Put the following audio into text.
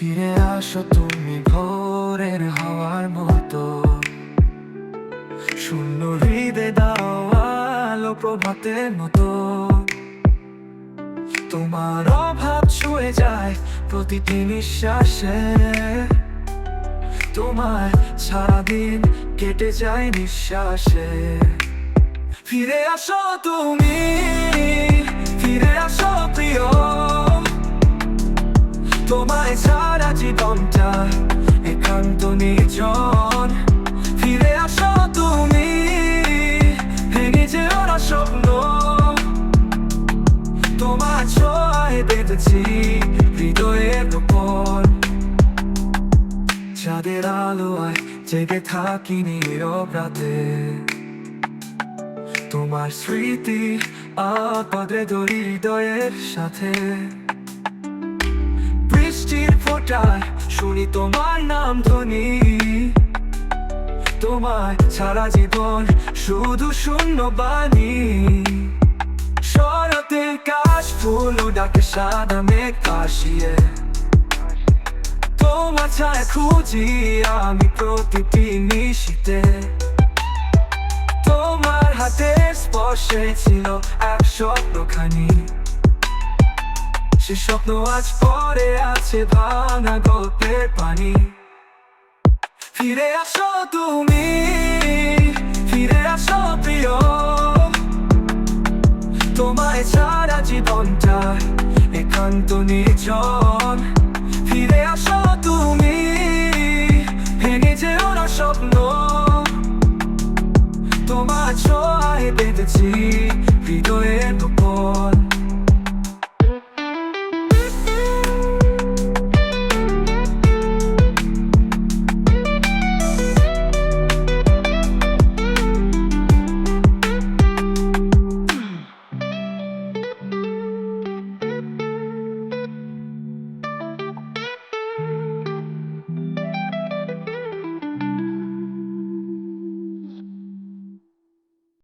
ফিরে আসো তুমি ভোরের হওয়ার মতো। শূন্য হৃদে দাও আলো প্রভাতের মতো। তোমার অভাব ছুঁয়ে যায় প্রতিটি নিঃশ্বাসে। তোমার সারাদিন কেটে যায় নিঃশ্বাসে। ফিরে আসো তুমি, ফিরে আসো প্রিয়। তোমায় ছাড়া জীবনটা একান্ত নির্জন। ফিরে আসো তুমি, ভেঙে যেও না স্বপ্ন। তোমার ছোঁয়ায় বেঁধেছি হৃদয়ের উপর। চাঁদের আলোয় জেগে থাকি নীরব রাতে। তোমার স্মৃতি আপদে ধরি হৃদয়ের সাথে। বৃষ্টির ফোটায় শুনি তোমার নাম ধ্বনি। তোমার সারা জীবন শুধু শূন্য বাণী। শরতের কাশ, ফুল ডাকে সাদা মেঘ ভাসিয়ে। তোমার ছায়া খুঁজি আমি প্রতিটি নিশিতে। তোমার হাতের স্পর্শে ছিল এক স্বপ্নখানি। সে স্বপ্ন আজ পরে আছে ভাঙা গল্পের পানি। ফিরে আসো তুমি, ফিরে আসো প্রিয়। তোমায় ছাড়া জীবনটা একান্ত নির্জন। ফিরে আসো তুমি, ভেঙে যেও না স্বপ্ন। তোমার ছোঁয়ায় বেঁধেছি